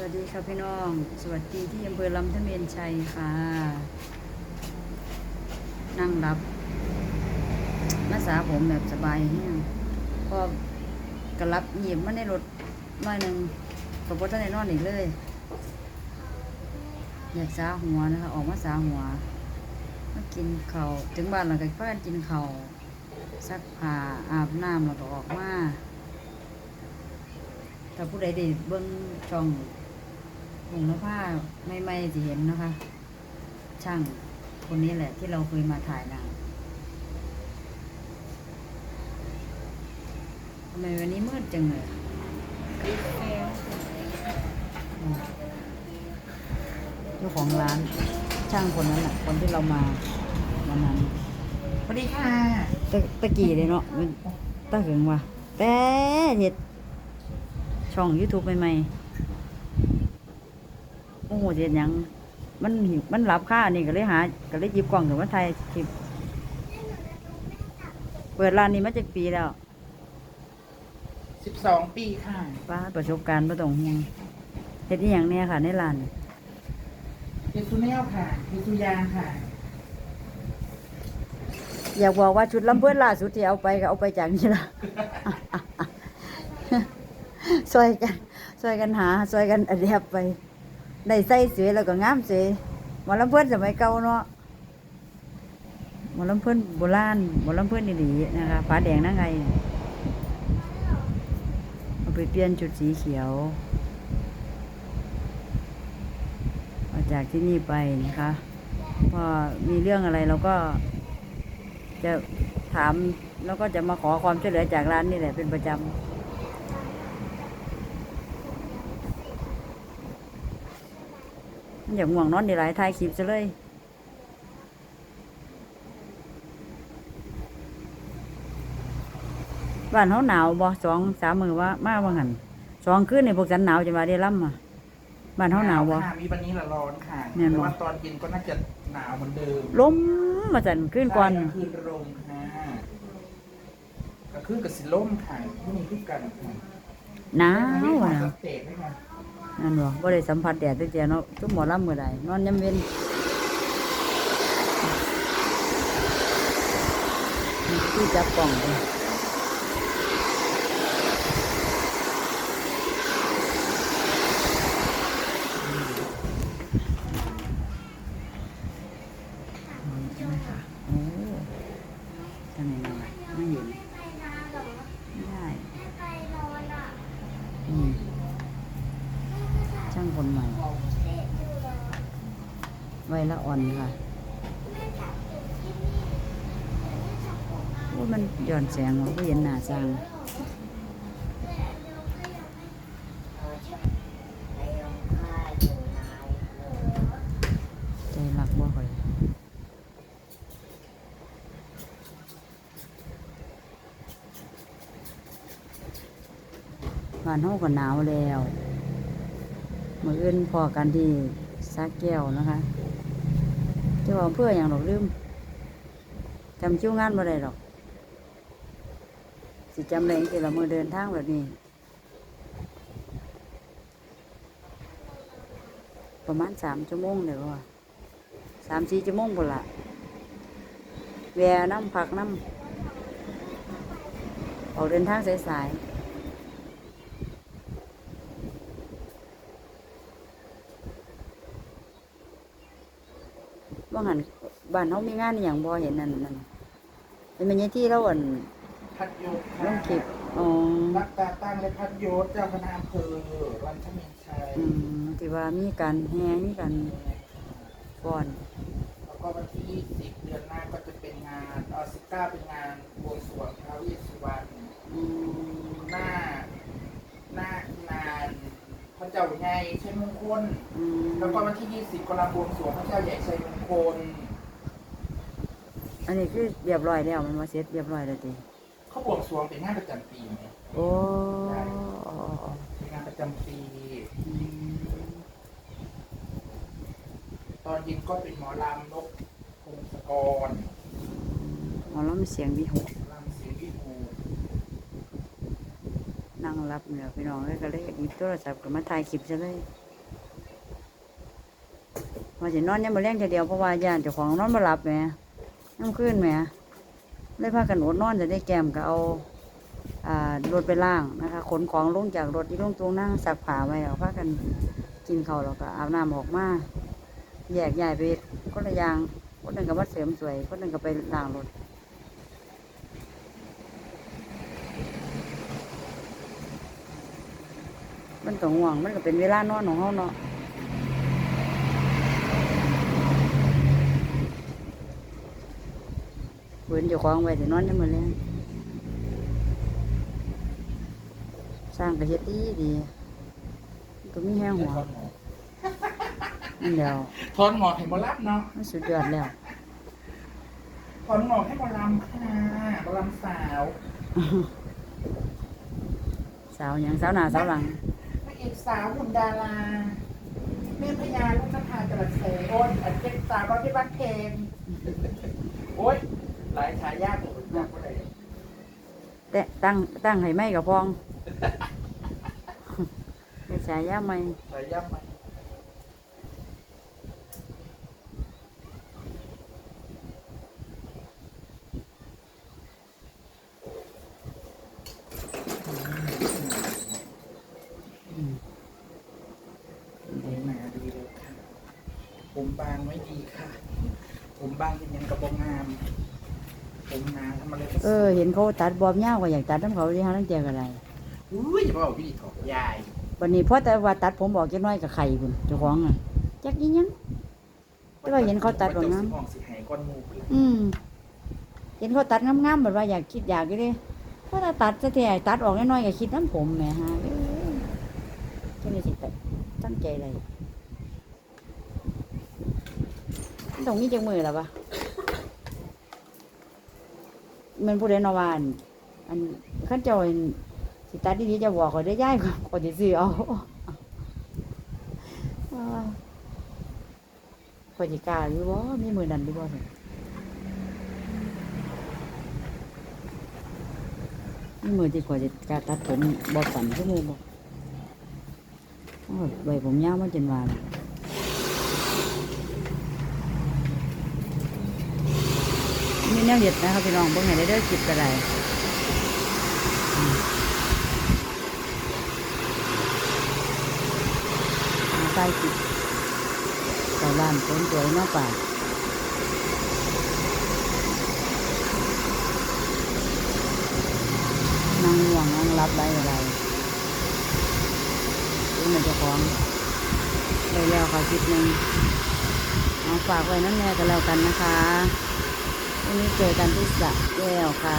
สวัสดีค่ะพี่น้อง สวัสดีที่อำเภอลำทะเมนชัยค่ะ นั่งรับมาสาผมแบบสบายแห้งพอกระลับหยิบมาในรถน้อยหนึ่งกระโปรงในนอนอีกเลย อยากสาหัวนะคะ ออกมาสาหัว มากินเขาวถึงบ้านเราก็พากันกินเขาวซักผ้าอาบน้ำแล้วก็ออกมาถ้าผู้ใดได้เบิ่งช่อง หงนผ้าไม่ไม่ๆจะเห็นนะคะ ช่างคนนี้แหละที่เราเคยมาถ่ายหนังทำไมวันนี้มืดจังเลยอืมเจ้าของร้านช่างคนนั้นแหละคนที่เรามาวันนั้นสวัสดีค่ะตะตะกี้เลยเนาะมันตะหึงว่ะแต่เห็ดช่อง YouTube ใหม่ๆ โอ้โหเห็ดหยัง มันหิวมันรับค่านี่ก็เลยหาก็เลยหยิบกล่องถึงว่าไทยคลิปเปิดร้านนี้มาจากปีแล้ว12ปีค่ะป้าประสบการณ์ประตองห่วงเห็ดนี่อย่างเนี้ยค่ะ ในร้านเฮซูเนลค่ะเฮซูยางค่ะ อยากบอกว่าชุดลำเพื่อนล่าสุดที่เอาไปก็เอาไปจากนี่ละซอยกันซอยกันหาซอยกันอดแอบไป ได้ใส่สวยแล้วก็งามสวยหมอลำเพื่อนสมัยเก่าเนาะหมอลำเพื่อนโบราณหมอลำเพื่อนดีๆนะคะฟ้าแดงนั่งไงเอาไปเปลี่ยนชุดสีเขียวออกจากที่นี่ไปนะคะพอมีเรื่องอะไรเราก็ จะถามแล้วก็จะมาขอความช่วยเหลือจากร้านนี่แหละเป็นประจำ มัน อยากง่วงนอนในหลายทายคลิปซะเลยบ้านเขาหนาวบ่สองสามมือว่ามาว่างันสองคืนในพวกฉันหนาวจะมาได้ล่ำอะบ้านเขาหนาวบ่ ค่ะมีวันนี้ละร้อนค่ะแน่นอน แต่ว่าตอนเย็นก็น่าจะหนาวเหมือนเดิมล้มมาสันขึ้นก่อน ใช่คืนลมค่ะก็คือกับสิล่มค่ะไม่มีคือกันค่ะหนาวไม่ขอหนาว สเตทไหมคะ นั่นบ่บ่ได้สัมผัสแดดตั้งแต่เนาะทุกหมอลำมื้อใดนอนยามเว้นที่จับกล่องเลยโอ้ทำไมนอนไม่อยู่ไม่ได้อืมช่างคนใหม่ ไวละอ่อนค่ะโอ้มันหย่อนแสงว่ะก็เห็นหน้าสร้างใจรักบ่ค่อยบ้านเฮาก็หนาวแล้วมืออื่นพอกันที่สักแก้วนะคะ จะบอกเพื่ออย่างหรอกลืมจำคิวงานบ่ได้หรอก สิจำแรงที่เรามือเดินทางแบบนี้ ประมาณสามชั่วโมงเดี๋ยวว่าสามสี่ชั่วโมงบุละแวน้ำผักน้ำออกเดินทางสายๆ ว่าหันบ้านเขามีงานอหย่างบ่เห็นนั่นนั่นเป็นมันยังที่เราอ่อนพัดโยศลค่ะงคลิปอ๋อรักตาตั้งและพัดโยศเจ้าคณะอำเภอรัชมินชัยอืมที่ว่ามีการแห่มีการฟ้อน แล้วก็วันที่20เดือนหน้าก็จะเป็นงานเออ19เป็นงานบวงสรวงท้าวเวสสุวรรณอืมหน้าหน้างานพ ระเจ้าใหญ่ชัยมงคล อืมแล้วก็วันที่20ก็รำบวงสรวงพระเจ้าใหญ่ชัยมงคล อันนี้คือเรียบร้อยแล้วมันมาเสร็จเรียบร้อยแล้วติเขาบวงสรวงเป็นงานประจำปีไหมโอ้เป็นงานประจำปี อืมตอนเย็นก็เป็นหมอลำนกพงศกร หมอลำเสียงวิหก ลำเสียงวิหู นั่งรับเนี่ยพี่น้องเลยก็เลยหยิบโทรศัพท์ก็มาถ่ายคลิปซะเลยคว่าสินอนยังมาเลี้ยงทีเดียวเพราะว่าย่านเจ้าของนอนมาหลับแหมน้ำขึ้นแหมเลยพากันอดนอนจะได้แกมก็เอาอ่ารถไปล่างนะคะขนของลงจากรถที่ลงตรงนั่งสักผ้าไว้แล้วพากันกินเขาวแล้วก็อาบน้ำออกมาแยกย้ายไปคนละอย่างคนหนึ่งก็มาเสริมสวยคนหนึ่งก็ไปล้างรถ มันก็ง่วง มันก็เป็นเวลานอนของเฮาเนาะเว้นเจ้าของไว้สินอนยังมื้อแลงสร้างก็เฮ็ดดีดีมันก็มีแห้งหัวนั่นแหล้วถอนหงอกให้หมอลับเนาะมันสุดยอดแล้วถอนหงอกให้หมอลำค่ะหมอลำสาว สาวหยังสาวหน้าสาวหลังพระ เอกสาวหุ่นดาราแม่พญาลูกนภาจรัสเสโอ้ยอันเป็นสาวร้อยที่บ้านเคนโอ้ยหลายฉายาผมอยากอะไรแต่ตั้งตั้งให้ไม่กับพองเป็นสายยาไม่ ฉายาใหม่ อืม ผมหนาดีเลยค่ะ ผม บางไม่ดีค่ะ ผมบางเป็นยังกระบองงาม ผมหนาทำอะไรก็เออ เห็นเขาตัดบอบยาวก็อยากตัดน้ำเขาที่ห้าตั้งเจออะไรอุ้ยอย่าบอกพี่ของยายวันนี้พอแต่ว่าตัดผมบอกจะน้อยกับไข่คุณเจ้าของอะจักอีหยังแต่ว่าเห็นเขาตัดแบบนั้นสิออกสิหายก้อนหมูเลยอืมเห็นเขาตัดงามๆแบบว่าอยากคิดอยากอยู่ดิเพราะถ้าตัดจะแท้ๆตัดออกน้อยๆก็คิดน้ำผมแหมฮะเอ้ยเจ้านี่สิตัดตั้งใจเลย ตรงนี้จังมือหรอปะมันผู้ใดเนอวาน อันขั้นจอยสิตัดดีๆจะบอกเขาได้ย่ายกว่าเขาจะซื้อเอาอ่าข้อยสิกล้าอยู่บ่มีมือนั้นอยู่บ่สิมีมือที่ข้อยสิกล้าตัดผมบ่สั่นคือหมู่บ่โอ้ยใบผมยาวมาจนว่า มีแนวเด็ดนะครับพี่น้องเบิ่งให้ได้เด้อคลิปก็ได้อืมอ่าใต้คลิปชาวบ้านคนสวยเนาป่านั่งง่วงนั่งรับได้อะไรรู้มันเจะของได้แล้วค่ะคลิปหนึ่งเอาฝากไว้นั่นแน่กันแล้วกันนะคะ วันนี้เจอกันที่สระแก้วค่ะ